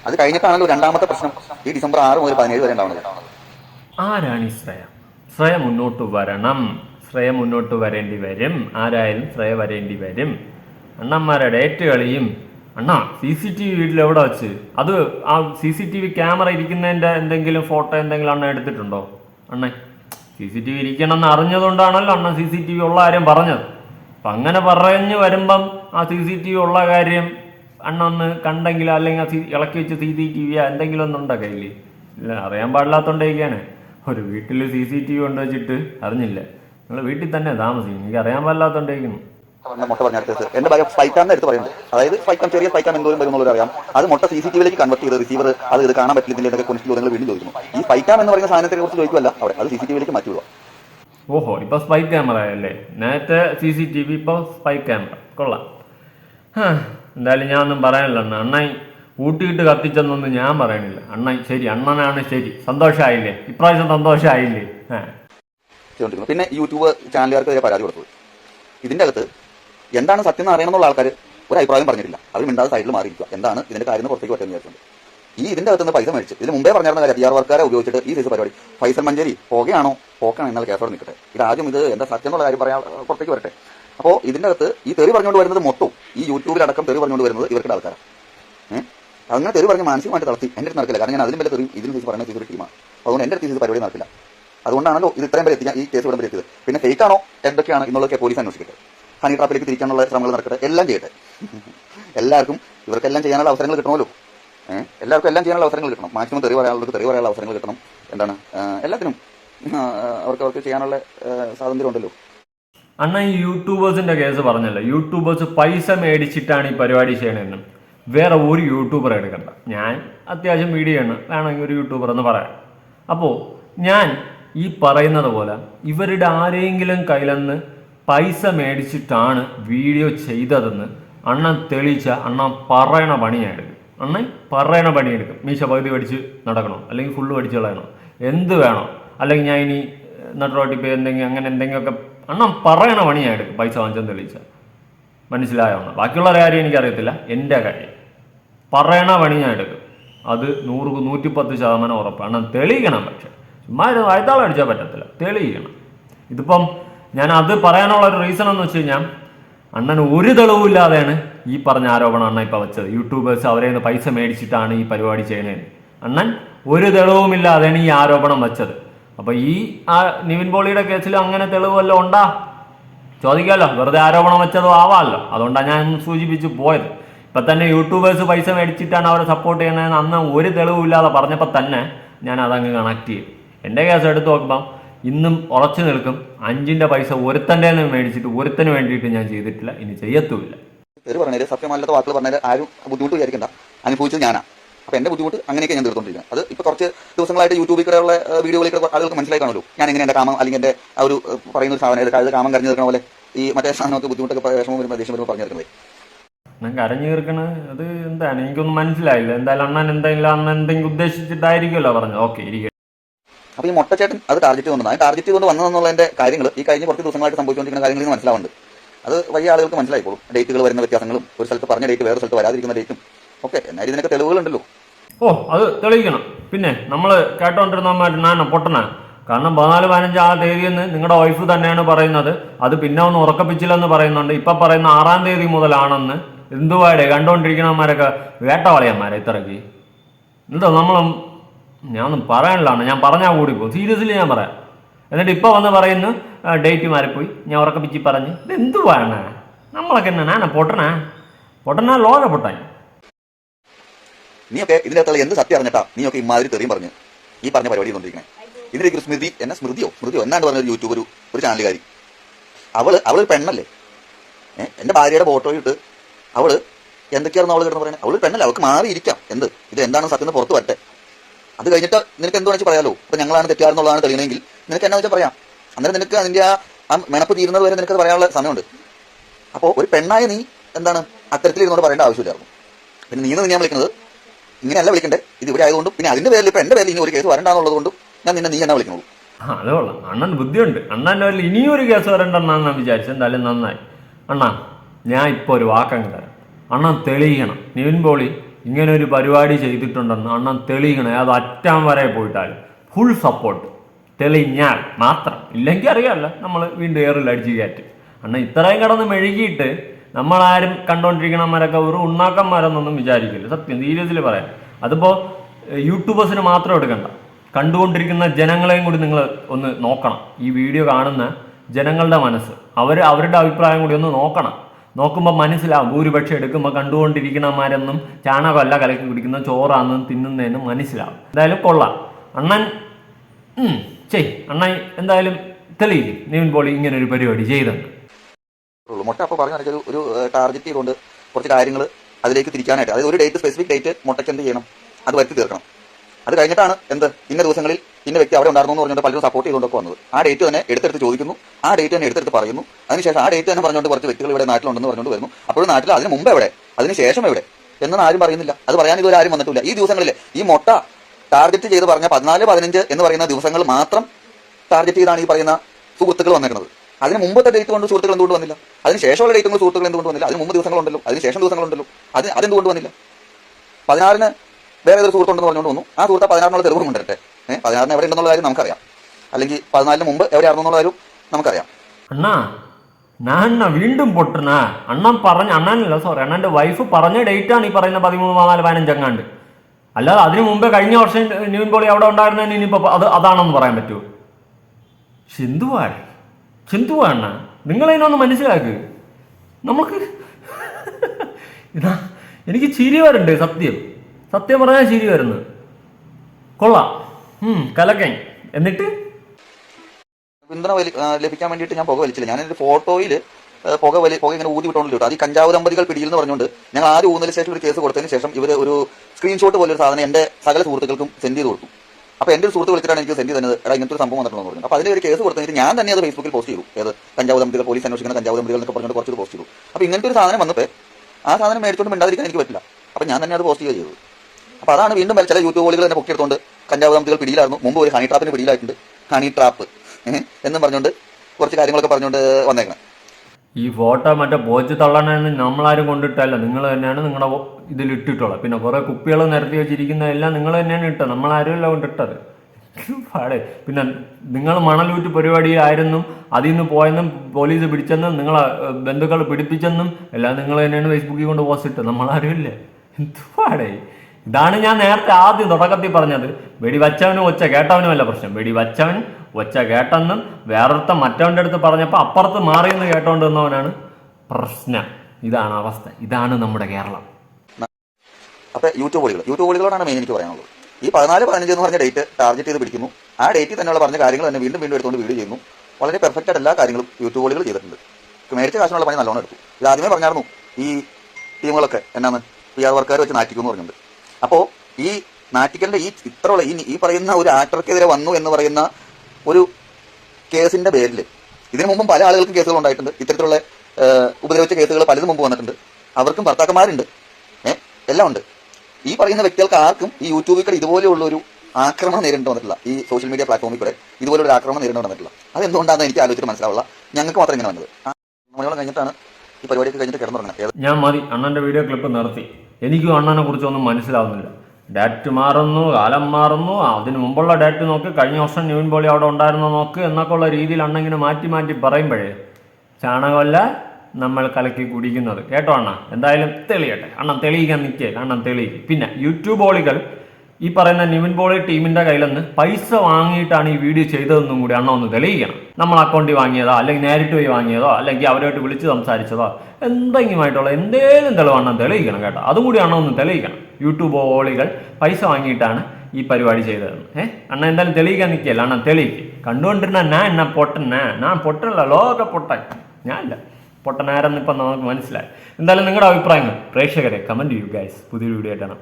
അത് കഴിഞ്ഞിട്ടാണല്ലോ രണ്ടാമത്തെ പ്രശ്നം ഈ ഡിസംബർ ആറ് മുതൽ പതിനേഴ് വരെ ഉണ്ടാവുന്നത്. ആരാണ് ഈ ശ്രേയ? ശ്രേയ മുന്നോട്ട് വരണം. ശ്രേയ മുന്നോട്ട് വരേണ്ടി വരും. ആരായാലും ശ്രേയ വരേണ്ടി വരും. അണ്ണന്മാരുടെ ഡേറ്റ് കളിയും അണ്ണാ സി സി ടി വി വീട്ടിൽ എവിടെ വെച്ച്? അത് ആ C C T V camera ഇരിക്കുന്നതിന്റെ എന്തെങ്കിലും ഫോട്ടോ എന്തെങ്കിലും അണ്ണ എടുത്തിട്ടുണ്ടോ? അണ്ണേ സി സി ടി വി ഇരിക്കണമെന്ന് അറിഞ്ഞതുകൊണ്ടാണല്ലോ അണ്ണൻ സി സി ടി വി ഉള്ള കാര്യം പറഞ്ഞത്. അപ്പം അങ്ങനെ പറഞ്ഞു വരുമ്പം ആ സി സി ടി വി ഉള്ള കാര്യം അണ്ണ ഒന്ന് കണ്ടെങ്കിലോ അല്ലെങ്കിൽ ആ ഇളക്കി വെച്ച് സി സി ടി വി എന്തെങ്കിലും ഒന്നുണ്ടോ കയ്യിൽ? ഇല്ല അറിയാൻ പാടില്ലാത്തോണ്ടേക്കാണ്. ഒരു വീട്ടിൽ സി സി ടി വി കൊണ്ടുവച്ചിട്ട് അറിഞ്ഞില്ല. നിങ്ങൾ വീട്ടിൽ തന്നെ താമസിക്കും എനിക്ക് അറിയാൻ പാടില്ലാത്തോണ്ടേക്കുന്നു. മുട്ട പറഞ്ഞ അടുത്തത് എന്റെ ഭാര്യ സ്പൈക്കാന്ന് എടുത്ത് പറയുന്നത് അതായത് സ്പൈക്കാം ചെറിയ സ്പൈക്കാം എന്തോരം വരുന്നുള്ളത് അറിയാം. അത് മുട്ട സി സി ടി വിയിലേക്ക് കൺവെർട്ട് ചെയ്ത് റിസീവർ അത് ഇത് കാണാൻ പറ്റില്ല എന്നൊക്കെ കുറിച്ച് ചോദ്യങ്ങൾ വീണ്ടും ചോദിക്കുന്നു. ഈ സ്പൈക്കാം എന്ന് പറയുന്ന സാധനത്തെ കുറിച്ച് ചോദിക്കുമല്ല അവിടെ. അത് സി സി ടി വിയിലേക്ക് മാറ്റി വിടുക. ഓഹോ ഇപ്പൊ സ്പൈ ക്യാമറ അല്ലേ? നേരത്തെ സി സി ടി വി ഇപ്പൊ സ്പൈ ക്യാമറ കൊള്ളാം. എന്തായാലും ഞാൻ ഒന്നും പറയാനില്ല അണ്ണ. അണ്ണായി ഊട്ടിയിട്ട് കത്തിച്ചെന്നൊന്നും ഞാൻ പറയണില്ല. അണ്ണായി ശരി അണ്ണനാണ് ശരി. സന്തോഷമായില്ലേ ഇപ്രാവശ്യം സന്തോഷമായില്ലേ പിന്നെ യൂട്യൂബ് ചാനലുകാർക്ക് പരാതി കൊടുത്തു. ഇതിന്റെ അകത്ത് എന്താണ് സത്യം എന്ന് അറിയണമെന്നുള്ള ആൾക്കാർ ഒരു അഭിപ്രായം പറഞ്ഞിട്ടില്ല. അവർ മിണ്ടാതെ സൈഡിൽ മാറിയിരിക്കുക. എന്താണ് ഇതിന്റെ കാര്യം പുറത്തേക്ക് പറ്റുമെന്ന് വിചാരിച്ചുണ്ട് ഈ ഇതിന്റെ അകത്ത് നിന്ന് പൈസ മേടിച്ച് ഇതിന് മുമ്പേ പറഞ്ഞിരുന്ന കാര്യം അധികാര വർക്കാരെ ഉപയോഗിച്ചിട്ട് ഈ സൈസ് പരിപാടി. ഫൈസൽ മഞ്ചേരി പോകെയാണോ? പോക്കാണോ എന്നുള്ള കേസോടെ നിൽക്കട്ടെ. ഇത് ആദ്യം ഇത് എന്താ സത്യം എന്നുള്ള കാര്യം പറയാൻ പുറത്തേക്ക് വരട്ടെ. അപ്പോൾ ഇതിന്റെ അകത്ത് ഈ തെറി പറഞ്ഞുകൊണ്ട് വരുന്നത് മൊത്തം ഈ യൂട്യൂബിലടക്കം തെറി പറഞ്ഞുകൊണ്ട് വരുന്നത് ഇവർക്ക് ആൾക്കാരാണ് ഏഹ് അങ്ങനെ തെറി പറഞ്ഞ് മാനസികമായിട്ട് തളർത്തി എന്റെ അടുത്ത് നടക്കില്ല. കാരണം ഞാൻ അതിലും വലിയ തെറി ഇതിന് തിരിച്ച് പറയുന്ന ചെയ്തൊരു ടീമാണ് അതുകൊണ്ട് എന്റെ അടുത്ത് പരിപാടി നടക്കില്ല. അതുകൊണ്ടാണല്ലോ ഇത് ഇത്രയും വരെ എത്തിക്കാൻ ഈ കേസ് ഇവിടെ വരെ എത്തിയത്. പിന്നെ ഫേക്കാണോ എന്തൊക്കെയാണ്? എന്നുള്ളതൊക്കെ പോലീസ് അന്വേഷിക്കട്ടെ. ഹണി ട്രാപ്പിലേക്ക് തിരിക്കാനുള്ള ശ്രമങ്ങൾ നടക്കട്ടെ. എല്ലാം ചെയ്യട്ടെ. എല്ലാവർക്കും ഇവർക്കെല്ലാം ചെയ്യാനുള്ള അവസരങ്ങൾ കിട്ടണമല്ലോ. എല്ലാവർക്കും എല്ലാം ചെയ്യാനുള്ള അവസരങ്ങൾ കിട്ടണം. മാക്സിമം തെറി പറയാനുള്ളവർക്ക് തെറി പറയാനുള്ള അവസരങ്ങൾ കിട്ടണം. എന്താണ്? എല്ലാത്തിനും അവർക്ക് അവർക്ക് ചെയ്യാനുള്ള സ്വാതന്ത്ര്യം ഉണ്ടല്ലോ. അണ്ണ ഈ യൂട്യൂബേഴ്സിന്റെ കേസ് പറഞ്ഞല്ലോ. യൂട്യൂബേഴ്സ് പൈസ മേടിച്ചിട്ടാണ് ഈ പരിപാടി ചെയ്യണമെന്നും വേറെ ഒരു യൂട്യൂബർ എടുക്കണ്ട. ഞാൻ അത്യാവശ്യം വീഡിയോ ആണ് വേണമെങ്കിൽ ഒരു യൂട്യൂബർ എന്ന് പറയാം. അപ്പോൾ ഞാൻ ഈ പറയുന്നത് പോലെ ഇവരുടെ ആരെങ്കിലും കയ്യിലെന്ന് പൈസ മേടിച്ചിട്ടാണ് വീഡിയോ ചെയ്തതെന്ന് അണ്ണൻ തെളിയിച്ച അണ്ണൻ പറയണ പണിയെടുക്കും അണ്ണൻ പറയണ പണിയെടുക്കും. മീശ പകുതി പഠിച്ച് നടക്കണം. അല്ലെങ്കിൽ ഫുള്ള് പഠിച്ച് കളയണം. എന്ത് വേണം? അല്ലെങ്കിൽ ഞാൻ ഇനി നട്ടറോട്ടിപ്പ് എന്തെങ്കിലും അങ്ങനെ എന്തെങ്കിലുമൊക്കെ അണ്ണൻ പറയണ പണിയായിട്ട് പൈസ വാങ്ങിച്ചെന്ന് തെളിയിച്ച. മനസ്സിലായോ ബാക്കിയുള്ള കാര്യം എനിക്കറിയത്തില്ല. എന്റെ കാര്യം. പറയണ പണി ഞാൻ എടുക്കും അത് നൂറ് നൂറ്റിപ്പത്ത് ശതമാനം ഉറപ്പാണ്. തെളിയിക്കണം പക്ഷെ. ചുമ്മാ വയത്താളം അടിച്ചാൽ പറ്റത്തില്ല. തെളിയിക്കണം. ഇതിപ്പം ഞാൻ അത് പറയാനുള്ള ഒരു റീസൺ എന്ന് വെച്ച് കഴിഞ്ഞാൽ അണ്ണൻ ഒരു തെളിവില്ലാതെയാണ് ഈ പറഞ്ഞ ആരോപണം അണ്ണൻ ഇപ്പൊ വെച്ചത്. യൂട്യൂബേഴ്സ് അവരെ നിന്ന് പൈസ മേടിച്ചിട്ടാണ് ഈ പരിപാടി ചെയ്യുന്നത് അണ്ണൻ ഒരു തെളിവുമില്ലാതെയാണ് ഈ ആരോപണം വെച്ചത്. അപ്പൊ ഈ ആ നിവിൻ പോളിയുടെ കേസിൽ അങ്ങനെ തെളിവല്ലോ ഉണ്ടാ? ചോദിക്കാമല്ലോ വെറുതെ ആരോപണം വെച്ചതോ ആവാമല്ലോ അതുകൊണ്ടാണ് ഞാൻ സൂചിപ്പിച്ച് പോയത്. ഇപ്പൊ തന്നെ യൂട്യൂബേഴ്സ് പൈസ മേടിച്ചിട്ടാണ് അവരെ സപ്പോർട്ട് ചെയ്യുന്നതെന്ന് അന്ന് ഒരു തെളിവില്ലാതെ പറഞ്ഞപ്പോൾ തന്നെ ഞാൻ അതങ്ങ് കണക്ട് ചെയ്യും എന്റെ കേസ് എടുത്ത് നോക്കുമ്പം ഇന്നും ഉറച്ചു നിൽക്കും. അഞ്ചിന്റെ പൈസ ഒരുത്തന്റെ നിന്ന് മേടിച്ചിട്ട് ഒരുത്തന് വേണ്ടിയിട്ട് ഞാൻ ചെയ്തിട്ടില്ല. ഇനി ചെയ്യത്തുമില്ല. പേര് സത്യമല്ലാത്ത വാക്കുകൾ പറഞ്ഞാൽ ആരും ബുദ്ധിമുട്ട് വിചാരിക്കണ്ട. അനുഭവിച്ചത് ഞാനാ. അപ്പൊ എന്റെ ബുദ്ധിമുട്ട് അങ്ങനെയൊക്കെ ഞാൻ തീർത്തോണ്ടിരിക്കുന്നത് അത് ഇപ്പൊ കുറച്ച് ദിവസങ്ങളായിട്ട് യൂട്യൂബിൽ കൂടെയുള്ള വീഡിയോകളിൽ കൂടെ ആളുകൾക്ക് മനസ്സിലായി കാണുമല്ലോ. ഞാൻ എങ്ങനെ എന്റെ കാമം അല്ലെങ്കിൽ എന്റെ ആ ഒരു പറയുന്ന ഒരു സാധനം ഇത് കാമം കരഞ്ഞു തീർക്കണ പോലെ ഈ മറ്റേ സാധനമൊക്കെ ബുദ്ധിമുട്ടൊക്കെ വിഷമം വരുമ്പോൾ ദേഷ്യം വരുമ്പോൾ പറഞ്ഞു തീർക്കുന്നത് ഞാൻ കരഞ്ഞു തീർക്കണത് അത് എന്താണ്? എനിക്കൊന്നും മനസ്സിലായില്ല. എന്തായാലും അണ്ണൻ എന്തെങ്കിലും അണ്ണൻ എന്തെങ്കിലും ഉദ്ദേശിച്ചിട്ടായിരിക്കുമല്ലോ പറഞ്ഞു ഓക്കെ ഇരിക്കട്ടെ. അപ്പൊ ഈ മൊട്ടച്ചേട്ടൻ അത് ടാർജറ്റ് വന്നതാണ് ആ ടാർഗറ്റ് കൊണ്ട് വന്നതെന്നുള്ളതിന്റെ കാര്യങ്ങൾ ഈ കഴിഞ്ഞ കുറച്ച് ദിവസങ്ങളായിട്ട് സംഭവിച്ചുകൊണ്ടിരിക്കുന്ന കാര്യങ്ങളിൽ മനസ്സിലാവുന്നുണ്ട്. അത് വലിയ ആളുകൾക്ക് മനസ്സിലായിക്കോളും. ഡേറ്റുകൾ വരുന്ന വ്യത്യാസങ്ങളും ഒരു സ്ഥലത്ത് പറഞ്ഞ ഡേറ്റ് വേറെ സ്ഥലത്ത് വരാതിരിക്കുന്ന ഡേറ്റും ഒക്കെ എന്നാലും ഇതിനൊക്കെ തെളിവുകളുണ്ടല്ലോ. ഓ അത് തെളിയിക്കണം. പിന്നെ നമ്മൾ കേട്ടോണ്ടിരുന്ന പൊട്ടന. കാരണം പതിനാല് പതിനഞ്ച് ആ തീയതി എന്ന് നിങ്ങളുടെ വൈഫ് തന്നെയാണ് പറയുന്നത്. അത് പിന്നെ ഒന്ന് ഉറക്കപ്പിച്ചില്ലെന്ന് പറയുന്നുണ്ട്. ഇപ്പൊ പറയുന്ന ആറാം തീയതി മുതലാണെന്ന് എന്തുവാടെ കണ്ടുകൊണ്ടിരിക്കണമാരൊക്കെ വേട്ടവാളിയന്മാരെ ഇത്രയ്ക്ക് എന്തോ നമ്മളും ഞാനൊന്നും പറയാനുള്ളതാണ് ഞാൻ പറഞ്ഞാൽ കൂടി പോകും. സീരിയസ്ലി ഞാൻ പറയാം. എന്നിട്ട് ഇപ്പോൾ വന്ന് പറയുന്നു ഡേറ്റ് മാറിപ്പോയി. ഞാൻ ഉറക്കപ്പിച്ച് പറഞ്ഞ് ഇത് എന്തുവാണ് നമ്മളൊക്കെ എന്നാ ഞാൻ പൊട്ടനാ? പൊട്ടനാ ലോക പൊട്ടാൻ. ഒക്കെ ഇതിന്റെ അകത്തുള്ള എന്ത് സത്യം അറിഞ്ഞിട്ടാ ഒക്കെ ഇമാതിരി തെറിയും പറഞ്ഞു ഈ പറഞ്ഞ പരിപാടി കൊണ്ടിരിക്കണേ ഇതിലേക്ക് സ്മൃതി എന്നെ സ്മൃതിയോ? സ്മൃതിയോ? എന്നാണ്ട് പറഞ്ഞ ഒരു യൂട്യൂബ് ഒരു ചാനലുകാരി. അവൾ അവളൊരു പെണ്ണല്ലേ? എന്റെ ഭാര്യയുടെ ഫോട്ടോ ഇട്ട് അവൾ എന്തൊക്കെയായിരുന്നു അവൾ കിടന്ന് പറയുന്നത് അവൾ പെണ്ണല്ലേ? അവൾക്ക് മാറിയിരിക്കാം. എന്ത്? ഇത് എന്താണ് സത്യം പുറത്ത് വരട്ടെ. അത് കഴിഞ്ഞിട്ട് നിനക്ക് എന്ത് വെച്ചാൽ പറയാലോ? ഇപ്പൊ ഞങ്ങളാണ് തെറ്റുകാരെന്നുള്ളതാണ് തെളിയണമെങ്കിൽ നിനക്ക് എന്നാ വെച്ചാൽ പറയാം. അന്നേരം നിനക്ക് അതിന്റെ ആ മെണപ്പ് തീരുന്നത് വരെ നിനക്ക് പറയാനുള്ള സമയമുണ്ട്. അപ്പോൾ ഒരു പെണ്ണായ നീ എന്താണ് അത്തരത്തിൽ ഇരുന്നോട് പറയേണ്ട ആവശ്യമില്ലായിരുന്നു. പിന്നെ നീ ഞാൻ വിളിക്കുന്നത്. ഇങ്ങനെയല്ല വിളിക്കണ്ടേ? ഇത് ഇവിടെ ആയതുകൊണ്ടും പിന്നെ അതിന്റെ പേരിൽ ഇപ്പൊ എന്റെ പേരിൽ ഇനി ഒരു കേസ് വരണ്ടാന്നുള്ളത് കൊണ്ടും ഞാൻ നിന്നെ നീ എന്നാ വിളിക്കുന്നുള്ളൂ അത് കൊള്ളാം. അണ്ണൻ ബുദ്ധിയുണ്ട്. അണ്ണന്റെ പേരിൽ ഇനിയും ഒരു കേസ് വരണ്ടെന്നാണ് ഞാൻ വിചാരിച്ചത്. എന്തായാലും നന്നായി. അണ്ണാ ഞാൻ ഇപ്പോൾ ഒരു വാക്കങ്ങ് തരാം. അണ്ണൻ തെളിയിക്കണം. നിവിൻ പോളി ഇങ്ങനെ ഒരു പരിപാടി ചെയ്തിട്ടുണ്ടെന്ന് അണ്ണൻ തെളിയിക്കണേ. അത് അറ്റാൻ വരെ പോയിട്ടാൽ ഫുൾ സപ്പോർട്ട് തെളിഞ്ഞാൽ മാത്രം. ഇല്ലെങ്കിൽ അറിയാമല്ലോ നമ്മൾ വീണ്ടും ഏറിൽ അടിച്ച് കയറ്റി. അണ്ണൻ ഇത്രയും കിടന്ന് മെഴുകിയിട്ട് നമ്മളാരും കണ്ടുകൊണ്ടിരിക്കണമാരൊക്കെ ഒരു ഉണ്ണാക്കന്മാരെന്നൊന്നും വിചാരിക്കില്ല. സത്യം സീരിയസ്ലി പറയാം. അതിപ്പോൾ യൂട്യൂബേഴ്സിന് മാത്രം എടുക്കണ്ട. കണ്ടുകൊണ്ടിരിക്കുന്ന ജനങ്ങളെയും കൂടി നിങ്ങൾ ഒന്ന് നോക്കണം. ഈ വീഡിയോ കാണുന്ന ജനങ്ങളുടെ മനസ്സ്. അവർ അവരുടെ അഭിപ്രായം കൂടി ഒന്ന് നോക്കണം. നോക്കുമ്പോൾ മനസ്സിലാവും. ഭൂരിപക്ഷം എടുക്കുമ്പോൾ കണ്ടുകൊണ്ടിരിക്കണമാരെന്നും ചാണകമല്ല കലക്കി കുടിക്കുന്ന ചോറാണെന്നും തിന്നുന്നതെന്നും മനസ്സിലാവും. എന്തായാലും കൊള്ളാം. അണ്ണൻ ചെയ് അണ്ണൻ എന്തായാലും തെളിയില്ല? നീവിൻ പോളി ഇങ്ങനെ ഒരു പരിപാടി ഉള്ളൂ. മുട്ട അപ്പോൾ പറഞ്ഞു ഒരു ടാർഗറ്റ് ചെയ്തുകൊണ്ട് കുറച്ച് കാര്യങ്ങൾ അതിലേക്ക് തിരിക്കാനായിട്ട് അതായത് ഒരു ഡേറ്റ് സ്പെസിഫിക് ഡേറ്റ് മുട്ടയ്ക്ക് എന്ത് ചെയ്യണം? അത് വരുത്തി തീർക്കണം. അത് കഴിഞ്ഞിട്ടാണ് എന്ത്? ഇന്ന ദിവസങ്ങളിൽ ഇന്ന വ്യക്തി അവിടെ ഉണ്ടായിരുന്നു എന്ന് പറഞ്ഞുകൊണ്ട് പലരും സപ്പോർട്ട് ചെയ്തുകൊണ്ടൊക്കെ വന്നത്. ആ ഡേറ്റ് തന്നെ എടുത്തെടുത്ത് ചോദിക്കുന്നു. ആ ഡേറ്റ് തന്നെ എടുത്തെടുത്ത് പറയുന്നു. അതിനുശേഷം ആ ഡേറ്റ് തന്നെ പറഞ്ഞുകൊണ്ട് കുറച്ച് വ്യക്തികൾ ഇവിടെ നാട്ടിലുണ്ടെന്ന് പറഞ്ഞുകൊണ്ട് വരുന്നു. അപ്പോഴും നാട്ടിൽ അതിന് മുമ്പ് എവിടെ? അതിനുശേഷം എവിടെ? എന്നൊന്നും ആരും പറയുന്നില്ല. അത് പറയാൻ ഇതുവരെ ആരും വന്നിട്ടില്ല. ഈ ദിവസങ്ങളിൽ ഈ മൊട്ട ടാർഗറ്റ് ചെയ്ത് പറഞ്ഞ പതിനാല് പതിനഞ്ച് എന്ന് പറയുന്ന ദിവസങ്ങൾ മാത്രം ടാർഗറ്റ് ചെയ്താണ് ഈ പറയുന്ന സുഹൃത്തുക്കൾ വന്നിരുന്നത്. അതിന് മുമ്പത്തെ ഡേറ്റ് കൊണ്ട് സുഹൃത്തുക്കൾ എന്തുകൊണ്ട് വന്നില്ല? അതിന് ശേഷമുള്ള ഡേറ്റ് കൊണ്ട് സുഹൃത്തുക്കൾ എന്തുകൊണ്ട് വന്നില്ല? അതിന് മുമ്പ് ദിവസങ്ങളുണ്ടല്ലോ. അതിന് ശേഷം ദിവസങ്ങളുണ്ടല്ലോ. അത് അതെന്തുകൊണ്ട് വന്നില്ല? പതിനാറിന് വേറെ ഏതൊരു സുഹൃത്തുണ്ടെന്ന് പറഞ്ഞുകൊണ്ട് വന്നു. ആ സുഹൃത്ത് പതിനാറിനുള്ള തെളിവ് കൊണ്ടുവരട്ടെ. ഏഹ് പതിനാറിന് എവിടെ ഉണ്ടെന്നുള്ള കാര്യം നമുക്കറിയാം. അല്ലെങ്കിൽ പതിനാലിന് മുമ്പ് എവിടെയാണെന്നുള്ള കാര്യം നമുക്കറിയാം. അണ്ണാ ഞാൻ വീണ്ടും പൊട്ടണ അണ്ണൻ പറഞ്ഞ അണ്ണനല്ല സോറി അണ്ണന്റെ വൈഫ് പറഞ്ഞ ഡേറ്റ് ആണ് ഈ പറയുന്ന പതിമൂന്ന് പതിനാല് പതിനഞ്ചെങ്ങാണ്ട് അല്ലാതെ അതിനു മുമ്പേ കഴിഞ്ഞ വർഷം ന്യൂൻ പോളി അവിടെ ഉണ്ടായിരുന്നതിന് ഇനിയിപ്പോൾ അത് അതാണെന്ന് പറയാൻ പറ്റുമോ? ചിന്തുവാണ് ചിന്തുവാ അണ്ണ. നിങ്ങളതിനൊന്ന് മനസ്സിലാക്ക്. നമുക്ക് എനിക്ക് ചിരി വരണ്ട് സത്യം. സത്യം പറഞ്ഞാൽ ശരി വരുന്നത്. കൊള്ളാം. കലക്കൻ. എന്നിട്ട്? പിന്തുണ ലഭിക്കാൻ വേണ്ടിയിട്ട് ഞാൻ പുക വലിച്ചില്ല. ഞാൻ എന്റെ ഫോട്ടോയിൽ പുക വലി പുക ഇങ്ങനെ ഊതി വിട്ടോണ്ടില്ല അത് ഈ കഞ്ചാവ് ദമ്പതികൾ പിടിയിൽ എന്ന് പറഞ്ഞുകൊണ്ട് ഞങ്ങൾ ആദ്യം ഊന്നൽ സ്റ്റേഷനിൽ ഒരു കേസ് കൊടുത്തതിന് ശേഷം ഇവർ ഒരു സ്ക്രീൻഷോട്ട് പോലെ ഒരു സാധനം എന്റെ സകല സുഹൃത്തുക്കൾക്കും സെൻഡ് ചെയ്ത് കൊടുക്കും അപ്പോൾ എന്റെ ഒരു സുഹൃത്ത് വിളിച്ചിട്ടാണ് എനിക്ക് സെൻഡ് ചെയ്തത്. എടാ ഇങ്ങനത്തെ ഒരു സംഭവം വന്നിട്ടുണ്ടെന്ന് പറഞ്ഞു അപ്പോൾ അതിന് ഒരു കേസ് കൊടുത്തിട്ട് ഞാൻ തന്നെ അത് ഫേസ്ബുക്കിൽ പോസ്റ്റ് ചെയ്തു. ഏത് കഞ്ചാവ് ദമ്പതികൾ പോലീസ് അന്വേഷിക്കുന്ന കഞ്ചാവ് ദമ്പതികൾ എന്നൊക്കെ പറഞ്ഞുകൊണ്ട് കുറച്ച് പോസ്റ്റ് ചെയ്തു. അപ്പോൾ ഇങ്ങനത്തെ ഒരു സാധനം വന്നപ്പോൾ ആ സാധനം മേടിച്ചുകൊണ്ട് മിണ്ടാതിരിക്കാൻ എനിക്ക് പറ്റില്ല. അപ്പോൾ ഞാൻ തന്നെ അത് പോസ്റ്റ് ചെയ്യുക ചെയ്തത്. അപ്പോൾ അതാണ് വീണ്ടും ചില യൂട്യൂബുകൾ തന്നെ പൊക്കിയെടുത്തുകൊണ്ട് കഞ്ചാവ് ദമ്പതികൾ പിടിയിലായിരുന്നു. മുമ്പ് ഒരു ഹണി ട്രാപ്പിന് പിടിയിലായിട്ടുണ്ട്. ഹണി ട്രാപ്പ് എന്നും പറഞ്ഞുകൊണ്ട് കുറച്ച് കാര്യങ്ങളൊക്കെ പറഞ്ഞുകൊണ്ട് വന്നേക്കണം. ഈ ഫോട്ടോ മറ്റേ പോച്ച് തള്ളണെന്ന് നമ്മളാരും കൊണ്ടിട്ടല്ല. നിങ്ങൾ തന്നെയാണ് നിങ്ങളുടെ ഇതിൽ ഇട്ടിട്ടുള്ളത് പിന്നെ കുറേ കുപ്പികൾ നിരത്തി വെച്ചിരിക്കുന്നതെല്ലാം നിങ്ങൾ തന്നെയാണ് ഇട്ടത്. നമ്മളാരുമല്ല കൊണ്ടിട്ടത്. പാടെ. പിന്നെ നിങ്ങൾ മണലൂറ്റ് പരിപാടിയിലായിരുന്നു അതിൽ നിന്ന് പോയെന്നും പോലീസ് പിടിച്ചെന്നും നിങ്ങളെ ബന്ധുക്കൾ പിടിപ്പിച്ചെന്നും എല്ലാം നിങ്ങൾ തന്നെയാണ് ഫേസ്ബുക്കിൽ കൊണ്ട് പോസ്റ്റ് ഇട്ടത്. ഇട്ട് എന്ത് എന്തുവാടേ ഇതാണ് ഞാൻ നേരത്തെ ആദ്യം തുടക്കത്തിൽ പറഞ്ഞത്. വെടി വച്ചവനും ഒച്ച കേട്ടവനും അല്ല പ്രശ്നം. വെടി വച്ചവൻ ഒച്ച കേട്ടെന്നും വേറൊരുത്ത മറ്റവന്റെ അടുത്ത് പറഞ്ഞപ്പോൾ അപ്പുറത്ത് മാറിയെന്ന് കേട്ടോണ്ട് നിന്നവനാണ് പ്രശ്നം. ഇതാണ് അവസ്ഥ. ഇതാണ് നമ്മുടെ കേരളം. അപ്പൊ യൂട്യൂബ് വഴികൾ യൂട്യൂബ് വഴികളോടാണ് മെയിൻ എനിക്ക് പറയാനുള്ളത്. ഈ പതിനാല് പതിനഞ്ച് എന്ന് പറഞ്ഞ ഡേറ്റ് ടാർഗറ്റ് ചെയ്ത് പിടിക്കുന്നു. ആ ഡേറ്റിൽ തന്നെയുള്ള പറഞ്ഞ കാര്യങ്ങൾ തന്നെ വീണ്ടും വീണ്ടും എടുത്തുകൊണ്ട് വീഡിയോ ചെയ്യുന്നു. വളരെ പെർഫെക്റ്റ് ആയിട്ട് എല്ലാ കാര്യങ്ങളും യൂട്യൂബ് വഴികൾ ചെയ്തിട്ടുണ്ട്. മേടിച്ച കാശിനുള്ള പണി നല്ലോണം എടുത്തു. ഇത് ആദ്യമേ പറഞ്ഞായിരുന്നു. ഈ ടീമുകളൊക്കെ എന്നാണ് പി ആർ വർക്കാർ വെച്ച് നാറ്റിക്കുന്നു പറഞ്ഞിട്ടുണ്ട് അപ്പോൾ ഈ നാറ്റിക്കലിന്റെ ഈ ഇത്രയുള്ള ഈ ഈ പറയുന്ന ഒരു ആക്ടർക്കെതിരെ വന്നു എന്ന് പറയുന്ന ഒരു കേസിന്റെ പേരിൽ ഇതിനു മുമ്പും പല ആളുകൾക്കും കേസുകൾ ഉണ്ടായിട്ടുണ്ട്. ഇത്തരത്തിലുള്ള ഉപദ്രവിച്ച കേസുകൾ പലതും മുമ്പ് വന്നിട്ടുണ്ട്. അവർക്കും ഭർത്താക്കന്മാരുണ്ട്. ഏഹ് എല്ലാം ഉണ്ട്. ഈ പറയുന്ന വ്യക്തികൾക്ക് ആർക്കും ഈ യൂട്യൂബിൽ കൂടെ ഇതുപോലെയുള്ള ഒരു ആക്രമണം നേരിട്ട് വന്നിട്ടില്ല. ഈ സോഷ്യൽ മീഡിയ പ്ലാറ്റ്ഫോമിൽ കൂടെ ഇതുപോലൊരു ആക്രമണം നേരിടേണ്ടി വന്നിട്ടില്ല. അത് എന്തുകൊണ്ടാണെന്ന് എനിക്ക് ആലോചിച്ചിട്ട് മനസ്സിലാവില്ല. ഞങ്ങൾക്ക് മാത്രം ഇങ്ങനെ വന്നത്. ആ കഴിഞ്ഞിട്ടാണ് ഈ പരിപാടിയൊക്കെ കഴിഞ്ഞിട്ട് കിടന്നുറങ്ങുന്നത്. ഞാൻ മതി. അണ്ണന്റെ വീഡിയോ ക്ലിപ്പ് നിർത്തി. എനിക്കും അണ്ണനെ കുറിച്ചൊന്നും മനസ്സിലാവുന്നില്ല. ഡാറ്റ് മാറുന്നു കാലം മാറുന്നു അതിന് മുമ്പുള്ള ഡേറ്റ് നോക്ക് കഴിഞ്ഞ വർഷം ന്യൂൻ പോളി അവിടെ ഉണ്ടായിരുന്നോ നോക്ക് എന്നൊക്കെ ഉള്ള രീതിയിൽ അണ്ണ ഇങ്ങനെ മാറ്റി മാറ്റി പറയുമ്പോഴേ ചാണകമല്ല നമ്മൾ കലക്കി കുടിക്കുന്നത്. കേട്ടോ അണ്ണ? എന്തായാലും തെളിയട്ടെ. അണ്ണൻ തെളിയിക്കാൻ നിൽക്കേ. അണ്ണൻ തെളിയിക്കും. പിന്നെ യൂട്യൂബ് ഓളികൾ ഈ പറയുന്ന നിവിൻ പോളി ടീമിന്റെ കയ്യിൽ നിന്ന് പൈസ വാങ്ങിയിട്ടാണ് ഈ വീഡിയോ ചെയ്തതെന്നും കൂടി അണ്ണ ഒന്ന് തെളിയിക്കണം. നമ്മൾ അക്കൗണ്ടിൽ വാങ്ങിയതോ അല്ലെങ്കിൽ നേരിട്ട് പോയി വാങ്ങിയതോ അല്ലെങ്കിൽ അവരുമായിട്ട് വിളിച്ച് സംസാരിച്ചതോ എന്തെങ്കിലുമായിട്ടുള്ള തെളിവ് അണ്ണൻ തെളിയിക്കണം കേട്ടോ. അതും കൂടി അണ്ണ ഒന്ന് തെളിയിക്കണം. യൂട്യൂബ് ഓളികൾ പൈസ വാങ്ങിയിട്ടാണ് ഈ പരിപാടി ചെയ്തതെന്ന്. ഏഹ് അണ്ണ എന്തായാലും തെളിയിക്കാൻ നിൽക്കിയല്ല അണ്ണൻ തെളിയിക്കും. കണ്ടുകൊണ്ടിരുന്ന ഞാൻ എന്നാ പൊട്ടനാ ഞാൻ പൊട്ടനല്ല ലോക പൊട്ടൻ. ഞാനല്ല പൊട്ടനാരെന്ന് ഇപ്പം നമുക്ക് മനസ്സിലായി. എന്തായാലും നിങ്ങളുടെ അഭിപ്രായങ്ങൾ പ്രേക്ഷകരെ കമന്റ് ചെയ്യൂ ഗൈസ് പുതിയൊരു വീഡിയോ ആയിട്ടാണ്